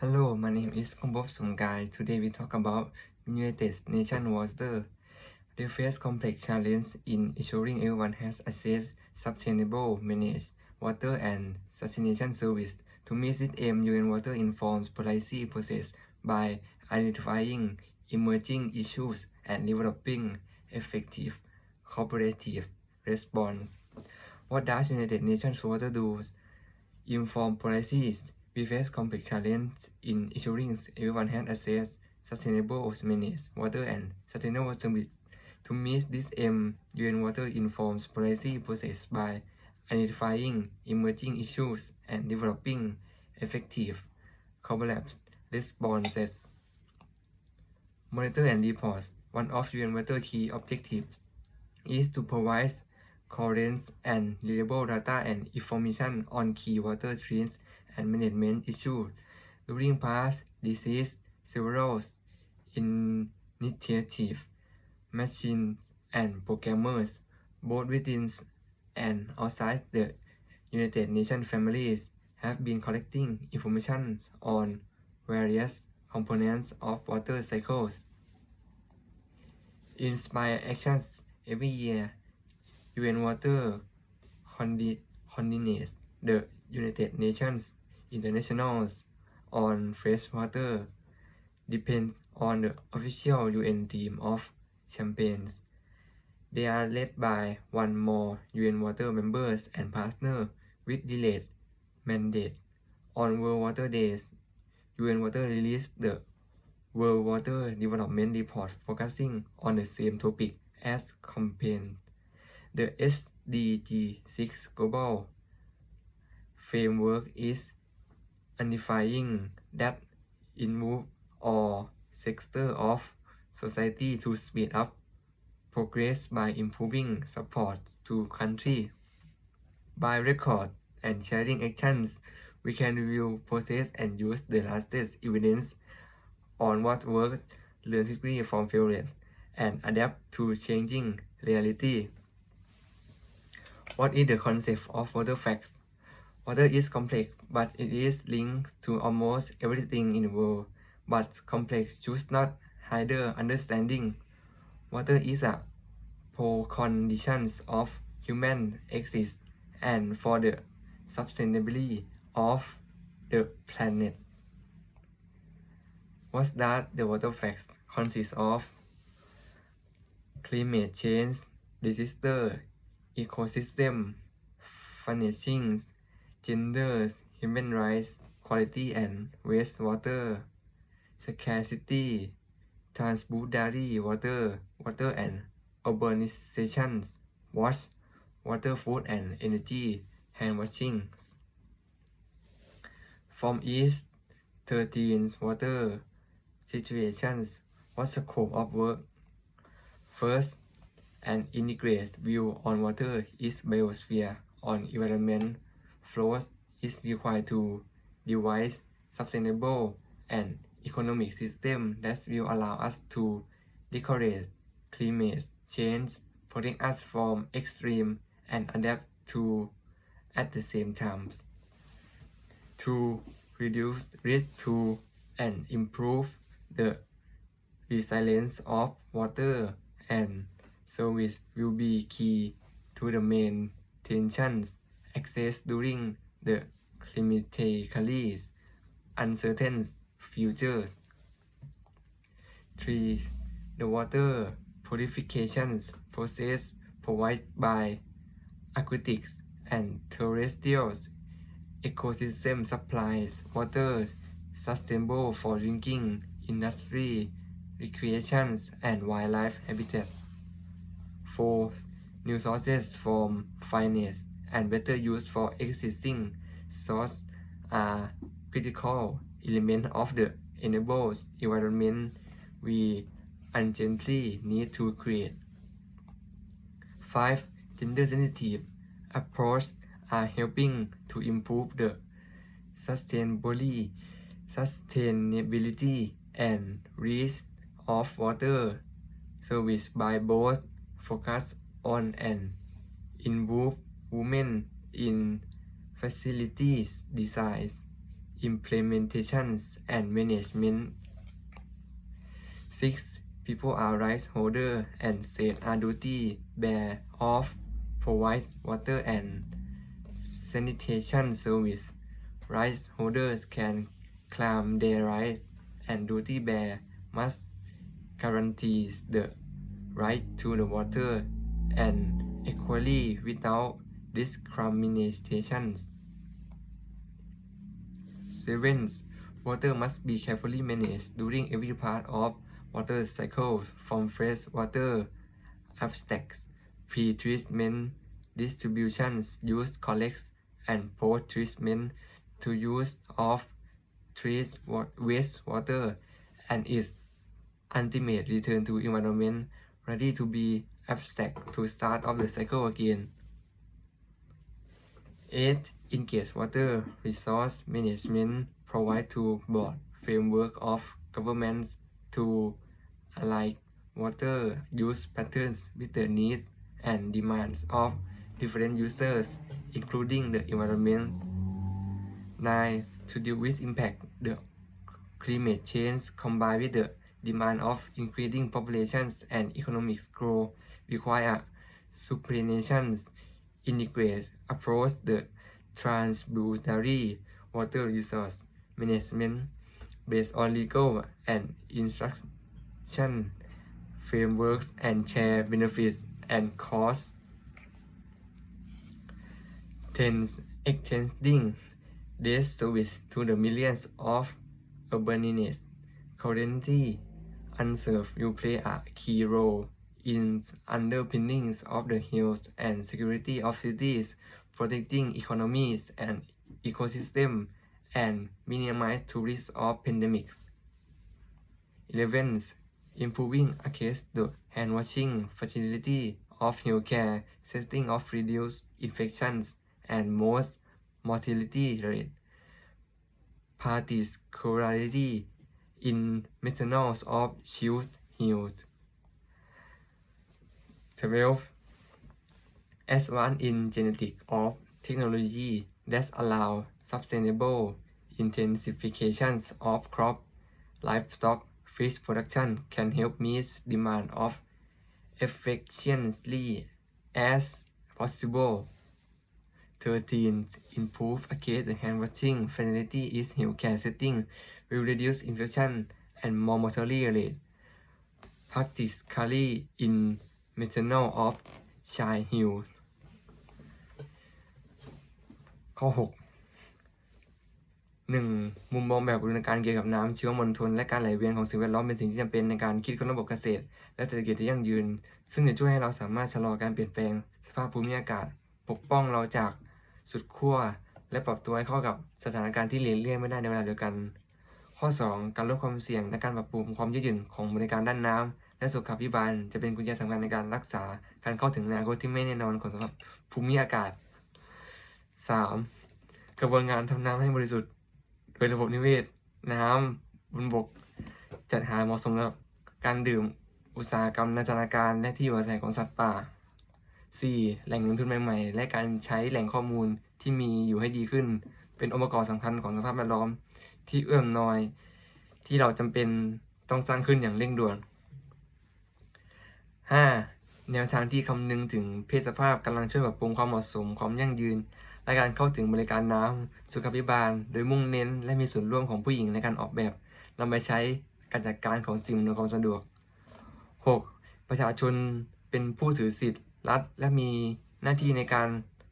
Hello, my name is Kumbov Sumgai. Today we talk about United Nations water. the first complex challenge in ensuring everyone has access, sustainable managed water and sanitation service. To meet this aim, UN Water informs policy process by identifying emerging issues and developing effective cooperative response. What does United Nations Water do? Inform policies. We face complex challenges in ensuring everyone has access, sustainable managed water and sustainable service. To meet this aim, UN Water informs policy process by identifying emerging issues and developing effective cooperative responses. Monitor and report. One of UN Water key objectives is to provide current and reliable data and information on key water trends and management issues. During past disease, several initiatives, machines, and programmers, both within and outside the United Nations families, have been collecting information on various components of water cycles. Inspire actions every year. UN Water coordinates the United Nations Internationals on Freshwater depend on the official UN team of champions. They are led by one more UN Water members and partner with delayed mandate. On World Water Days, UN Water released the World Water Development Report focusing on the same topic as campaign. The SDG 6 Global Framework is identifying that involve all sectors of society to speed up progress by improving support to country. By record and sharing actions, we can review, process, and use the latest evidence on what works, learn quickly from failures, and adapt to changing reality. What is the concept of water facts? Water is complex, but it is linked to almost everything in the world. But complex should not hinder understanding. Water is a precondition of human existence and for the sustainability of the planet. What does the water facts consist of? Climate change, disaster, ecosystem, financing, gender, human rights, quality and wastewater, scarcity, transboundary water, water and urbanization, wash, water, food and energy, hand washing. From East 13 water situations, what's the scope of work? First, an integrated view on water is biosphere on environment flows is required to devise sustainable and economic system that will allow us to decorate climate change, protect us from extreme and adapt to at the same time to reduce risk to and improve the resilience of water and service will be key to the main tensions access during the climatically uncertain futures. 3. The water purification process provided by aquatic and terrestrial ecosystem supplies water sustainable for drinking, industry, recreation, and wildlife habitat. 4. New sources from finance and better use for existing source are critical element of the enables environment we urgently need to create. 5. Gender sensitive approach are helping to improve the sustainability, sustainability and reach of water service by both focus on and involve women in facilities design, implementations and management 6. People are rights holder and state are duty bear of provide water and sanitation service. Rights holders can claim their rights and duty bear must guarantee the right to the water and equally without discrimination. 7. Water must be carefully managed during every part of water cycle from fresh water abstracts, pre-treatment, distributions, use, collect, and post-treatment to use of treat wastewater and its ultimate return to environment ready to be abstract to start of the cycle again. 8. Engage water resource management provide to board framework of governments to align water use patterns with the needs and demands of different users, including the environment. 9. To deal with impact, the climate change combined with the demand of increasing populations and economic growth require supranations integrate approach the tributary water resource management based on legal and instruction frameworks and share benefits and costs. 10. Extending this service to the millions of urbanites currently unserved will play a key role in underpinnings of the health and security of cities, protecting economies and ecosystem, and minimize to risk of pandemics. 11. Improving access to hand washing facility of healthcare setting of reduced infections and most mortality rate. Particularly in methanol of shield healed. 12. Advance in genetic of technology that allow sustainable intensifications of crop livestock fish production can help meet demand of efficiently as possible. 13. Improve access hand washing facility is healthcare setting will reduce infection and more mortality rate, particularly in maternal of childhood ข้อ 6 1. มุมมองแบบบูรณาการเกี่ยวกับน้ำเชื้อมลทนและการไหลเวียนของสิ่งแวดล้อมเป็นสิ่งที่จำเป็นในการคิดค้นระบบเกษตร และเศรษฐกิจที่ยั่งยืน ซึ่งจะช่วยให้เราสามารถชะลอการเปลี่ยนแปลงสภาพภูมิอากาศ ปกป้องเราจากสุดขั้วและปรับตัวให้เข้ากับสถานการณ์ที่เลี่ยงเลี่ยงไม่ได้ในเวลาเดียวกัน ข้อ 2. การลดความเสี่ยงและการปรับปรุงความยืดหยุ่นของบริการด้านน้ำและสุขาภิบาลจะเป็นกุญแจสำคัญในการรักษาการเข้าถึงอนาคตที่ไม่แน่นอนของสภาพภูมิอากาศ 3. กระบวนการทำน้ำให้บริสุทธิ์ โดยระบบนิเวศ น้ำบนบก จัดหาเหมาะสมสำหรับการดื่มอุตสาหกรรมนานาการและที่อยู่อาศัยของสัตว์ป่า 4. แหล่งเงินทุนใหม่ๆ และการใช้แหล่งข้อมูลที่มีอยู่ให้ดีขึ้น เป็นองค์ประกอบสำคัญของสภาพแวดล้อม ที่เอื้อมน้อย ที่เราจำเป็นต้องสร้างขึ้นอย่างเร่งด่วน 5. แนวทางที่คำนึงถึงเพศสภาพกำลังช่วยปรับปรุงความเหมาะสมความยั่งยืน และการเข้าถึงบริการน้ำสุขภิบาล โดยมุ่งเน้น และมีส่วนร่วมของผู้หญิงในการออกแบบนำไปใช้การจัดการของสิ่งอำนวยความสะดวก 6. ประชาชนเป็นผู้ถือสิทธิ์รัฐ และมีหน้าที่ในการ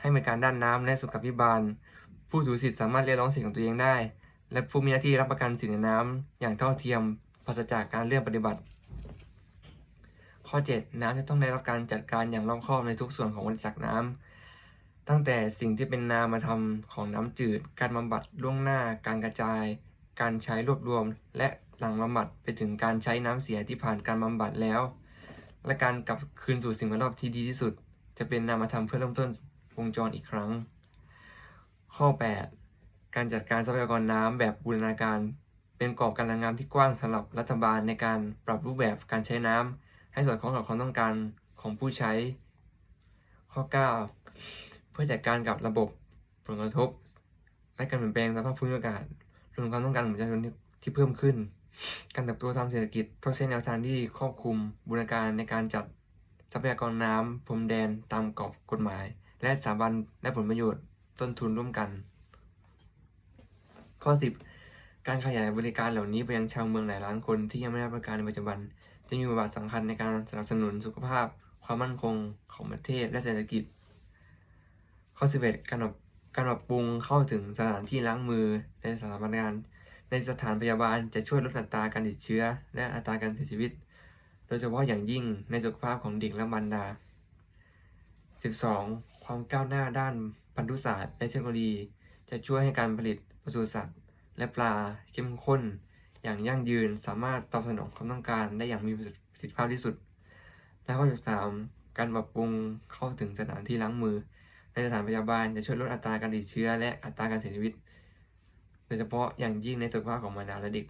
ให้บริการด้านน้ำและสุขภิบาล ผู้ถือสิทธิ์สามารถเรียกร้องสิทธิของตัวเองได้ และผู้มีหน้าที่รับประกันสิทธิในน้ำอย่างเท่าเทียมปราศจากการเลื่อนปฏิบัติ ข้อ 7 น้ำจะต้องได้รับการจัดการอย่างรอบคอบในทุกส่วนของวัฏจักรน้ำ ตั้งแต่สิ่งที่เป็นนามธรรมของน้ำจืด การบำบัดล่วงหน้า การกระจาย การใช้รวบรวม และหลังบำบัดไปถึงการใช้น้ำเสียที่ผ่านการบำบัดแล้ว และการกลับคืนสู่สิ่งแวดล้อมที่ดีที่สุด จะเป็นนามธรรมเพื่อเริ่มต้นวงจรอีกครั้ง ข้อ 8 การจัดการทรัพยากรน้ำแบบบูรณาการ เป็นกรอบการทำงานที่กว้างสำหรับรัฐบาลในการปรับรูปแบบการใช้น้ำให้สอดคล้องกับความต้องการของผู้ใช้ ข้อ 9 เพื่อจัดการกับระบบผลกระทบ และการเปลี่ยนแปลงสภาพภูมิอากาศรวมถึงความต้องการของประชาชนที่เพิ่มขึ้น การเติบโตทางเศรษฐกิจต้องใช้แนวทางที่ครอบคลุมบูรณาการในการจัดทรัพยากรน้ำพรมแดนตามกรอบกฎหมาย และสถาบันและผลประโยชน์ต้นทุนร่วมกัน ข้อ 10 การขยายบริการเหล่านี้ไปยังชาวเมืองหลายล้านคนที่ยังไม่ได้รับบริการในปัจจุบัน จะมีบทบาทสำคัญในการสนับสนุนสุขภาพ ความมั่นคงของประเทศและเศรษฐกิจ ข้อ 11 การปรับการปรับปรุงเข้าถึงสถานที่ล้างมือในสถานบริการในสถานพยาบาลจะช่วยลดอัตราการติดเชื้อ และอัตราการเสียชีวิต โดยเฉพาะอย่างยิ่งในสุขภาพของเด็กและมารดา 12. ความก้าวหน้าด้านพันธุศาสตร์และเทคโนโลยี จะช่วยให้การผลิตปศุสัตว์ และปลาเข้มข้น อย่างยั่งยืนสามารถตอบสนองความต้องการได้อย่างมีประสิทธิภาพที่สุด และข้อ13การปรับปรุงเข้าถึงสถานที่ล้างมือ ในสถานพยาบาลจะช่วยลดอัตราการติดเชื้อและอัตราการเสียชีวิต โดยเฉพาะอย่างยิ่งในสุขภาพของมารดาและเด็ก